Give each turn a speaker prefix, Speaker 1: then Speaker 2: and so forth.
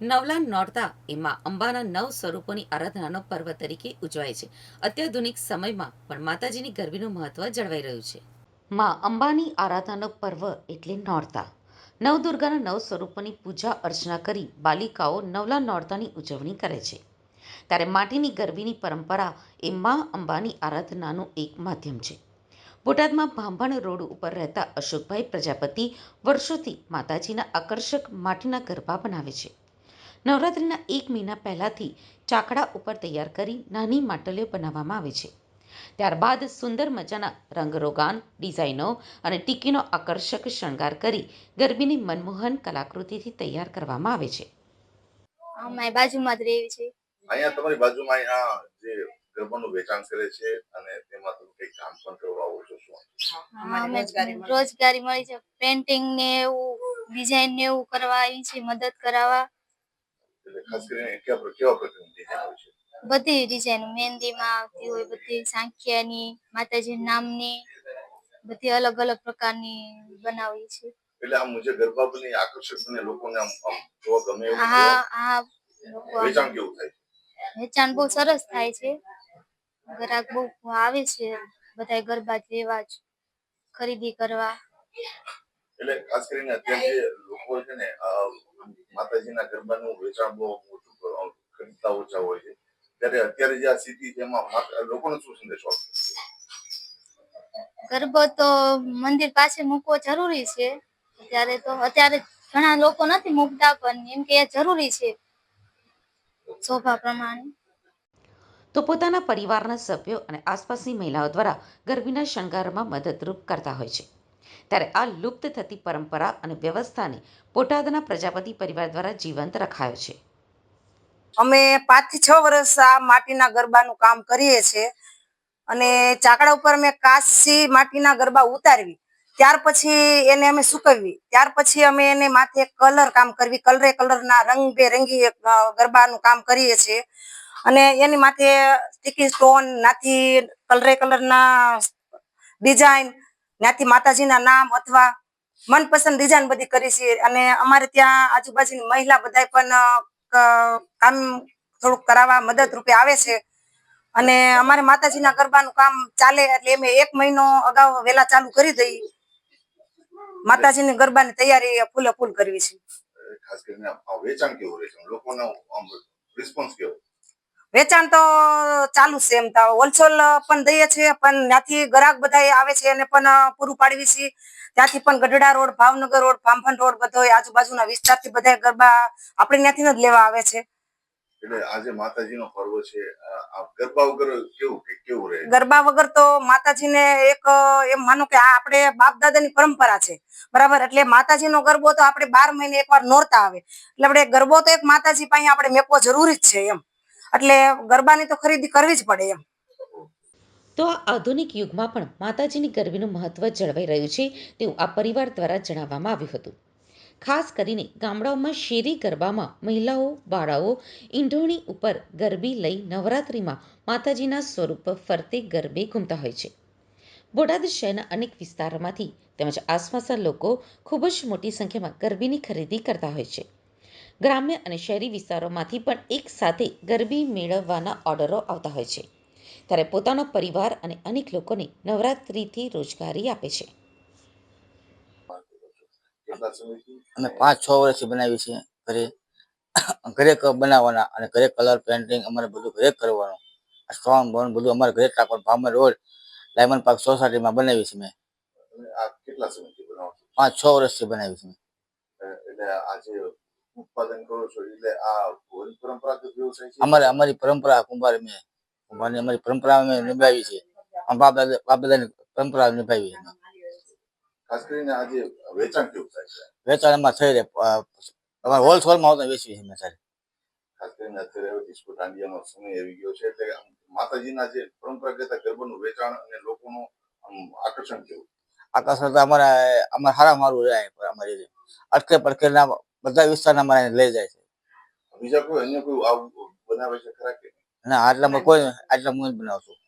Speaker 1: નવલા નોરતા એ માં અંબાના નવ સ્વરૂપોની આરાધનાનો પર્વ તરીકે ઉજવાય છે. અત્યાધુનિક સમયમાં પણ માતાજીની ગરબીનું મહત્વ જળવાઈ રહ્યું છે. માં અંબાની આરાધનાનો પર્વ એટલે નોરતા. નવદુર્ગાના નવ સ્વરૂપોની પૂજા અર્ચના કરી બાલિકાઓ નવલા નોરતાની ઉજવણી કરે છે. ત્યારે માટીની ગરબીની પરંપરા એ માં અંબાની આરાધનાનું એક માધ્યમ છે. બોટાદમાં ભાંભણ રોડ ઉપર રહેતા અશોકભાઈ પ્રજાપતિ વર્ષોથી માતાજીના આકર્ષક માટીના ગરબા બનાવે છે. નવરાત્રિના એક મહિના પહેલાંથી ચાકડા ઉપર તૈયાર કરી નાની માટલીઓ બનાવવામાં આવે છે. ત્યારબાદ સુંદર મજાના રંગરોગાન ડિઝાઇનો અને ટીકીનો આકર્ષક શણગાર કરી ગરબીની મનમોહન કલાકૃતિથી તૈયાર કરવામાં આવે છે.
Speaker 2: અમારી બાજુમાં જ રહેવી છે.
Speaker 3: અહીંયા તમારી બાજુમાં અહીંયા જે ગરબાનું વેચાણ કરે છે અને તેમાં તમે કઈ કામ પણ કરવા છો શું?
Speaker 2: રોજગારી મળી છે. પેન્ટિંગ ને એવું ડિઝાઇન ને એવું કરવા આવી છે મદદ કરાવવા.
Speaker 3: એટલે ખાસ કરીને કેવા કેવા પ્રકારની ડિઝાઇન હોય છે?
Speaker 2: બધી ડિઝાઇન મહેંદીમાં આવતી હોય બધી સાંખિયાની માતાજી નામની બધી અલગ અલગ પ્રકારની બનાવી છે
Speaker 3: એટલે આમ જે ગરબા બની આકર્ષક બને લોકોને આમ આમ જોવા ગમે એવું
Speaker 2: હા હા લોકો
Speaker 3: વેચાણ કેવું થાય છે?
Speaker 2: વેચાણ બહુ સરસ થાય છે. ગ્રાહક બહુ આવે છે બધા ગરબા લેવા જ ખરીદી કરવા.
Speaker 3: એટલે ખાસ કરીને અત્યારે જે લોકો છે ને વેચાણ બહુ ઓછું ખરીદતા ઓછા હોય છે ત્યારે અત્યારે જે આ સ્થિતિ છે એમાં લોકોને શું સંદેશો?
Speaker 2: ગરબો તો મંદિર પાસે મૂકવો જરૂરી છે. અત્યારે તો, અત્યારે ઘણા લોકો નથી મૂકતા, પણ એમ કે જરૂરી છે. શોભા પ્રમાણે.
Speaker 1: તો પોતાના પરિવારના સભ્યો અને આસપાસની મહિલાઓ દ્વારા ગરબીના શણગારમાં મદદરૂપ કરતા હોય છે. ત્યારે આ લુપ્ત થતી પરંપરા અને વ્યવસ્થાને બોટાદના પ્રજાપતિ પરિવાર દ્વારા જીવંત રખાયો છે.
Speaker 4: અમે પાંચથી છ વર્ષ આ માટીના ગરબાનું કામ કરીએ છીએ અને ચાકડા ઉપર અમે કાચી માટીના ગરબા ઉતારવી. ત્યાર પછી એને અમે સુકવવી. ત્યાર પછી અમે એને માથે કલર કામ કરવી. કલરે કલરના રંગબેરંગી ગરબાનું કામ કરીએ છીએ. અને એની માથે સ્ટીકી સ્ટોન નાથી કલરે કલરના ડિઝાઇન ત્યાંથી માતાજીના નામ અથવા મનપસંદ ડિઝાઇન બધી કરી છે. અને અમારે ત્યાં આજુબાજુની મહિલા બધા પણ કામ થોડુંક કરાવવા મદદ રૂપે આવે છે. અને અમારે માતાજીના ગરબાનું કામ ચાલે એટલે અમે એક મહિનો અગાઉ વેલા ચાલુ કરી દઈ. માતાજીની ગરબાની તૈયારી ફૂલે ફૂલ કરવી છે.
Speaker 3: ખાસ કરીને વેચાણ કેવું રહે છે? લોકોનો રિસ્પોન્સ કેવો?
Speaker 4: વેચાણ તો ચાલુ છે એમ તો હોલસેલ પણ દઈએ છીએ પણ ત્યાંથી ગ્રાહક બધા આવે છે એને પણ પૂરું પાડવી છીએ ત્યાંથી પણ ગઢડા રોડ ભાવનગર રોડ ફામફન રોડ બધો આજુબાજુના વિસ્તારથી બધા ગરબા આપણે ત્યાંથી જ લેવા આવે છે.
Speaker 3: એટલે આજે માતાજીનો પર્વ છે આ- આ ગરબા વગર કેવું કે કેવું રહે?
Speaker 4: ગરબા વગર તો માતાજીને એક એમ માનો કે આ આપણે બાપ દાદાની પરંપરા છે. બરાબર? એટલે માતાજીનો ગરબો તો આપણે બાર મહિને એકવાર નોરતા આવે. એટલે આપણે ગરબો તો એક માતાજી પાસે આપણે મેકવો જરૂરી જ છે એમ. એટલે ગરબાની તો ખરીદી કરવી જ પડે એમ.
Speaker 1: તો આ આધુનિક યુગમાં પણ માતાજીની ગરબીનું મહત્વ જળવાઈ રહ્યું છે તેવું આ પરિવાર દ્વારા જણાવવામાં આવ્યું હતું. ખાસ કરીને ગામડાઓમાં શેરી ગરબામાં મહિલાઓ, બાળાઓ ઈંઢોણી ઉપર ગરબી લઈ નવરાત્રિમાં માતાજીના સ્વરૂપ ફરતે ગરબે ઘૂમતા હોય છે. બોટાદ શહેરના અનેક વિસ્તારોમાંથી તેમજ આસપાસના લોકો ખૂબ જ મોટી સંખ્યામાં ગરબીની ખરીદી કરતા હોય છે. ગ્રામ્ય અને શહેરી વિસ્તારોમાંથી પણ એક સાથે ગરબી મેળવવાના ઓર્ડરો આવતા હોય છે. ત્યારે પોતાનો પરિવાર અને અનેક લોકોને નવરાત્રિથી રોજગારી આપે છે.
Speaker 5: અમે પાંચ છ વર્ષથી બનાવી છે ઘરે. ઘરે ક- બનાવવાના અને ઘરે કલર પેન્ટિંગ અમારે બધું ઘરે કરવાનું. સ્ટોન બોન બધું અમારે ઘરે રાખવાનું. ભામર રોડ ડાયમંડ પાર્ક સોસાયટીમાં બનાવી છે મેં
Speaker 3: તમે કેટલા સમયથી બનાવો
Speaker 5: પાંચ છ વર્ષથી બનાવી છે મેં.
Speaker 3: એટલે આ જે ઉત્પાદન કરો છો એટલે આ પરંપરાગત વ્યવસાય છે.
Speaker 5: અમારે અમારી પરંપરા કુંભાર મેં કુંભારની અમારી પરંપરા અમે નિભાવી છે. આમ બાપ દાદા બાપ પરંપરા નિભાવી છે.
Speaker 3: ખાસ કરીને આજે વેચાણ કેવું થાય છે?
Speaker 5: વેચાણ એમાં થઈ રહે. અમારે હોલસેલમાં આવતા વેચવી છે મેં સારી
Speaker 3: ખાસ કરીને અત્યારે ડિસ્કો દાંડિયાનો સમય આવી ગયો છે એટલે માતાજીના જે પરંપરાગત ગરબાનું વેચાણ અને લોકોનું આકર્ષણ કેવું?
Speaker 5: આકર્ષણ તો અમારે અમારે સારા મારું રહે અમારી અટકે પડકેના બધા વિસ્તારના અહીં લઈ જાય છે.
Speaker 3: બીજા કોઈ અન્ય કોઈ બનાવે છે ખરા કે
Speaker 5: ના આટલામાં કોઈ આટલા હું જ બનાવું છું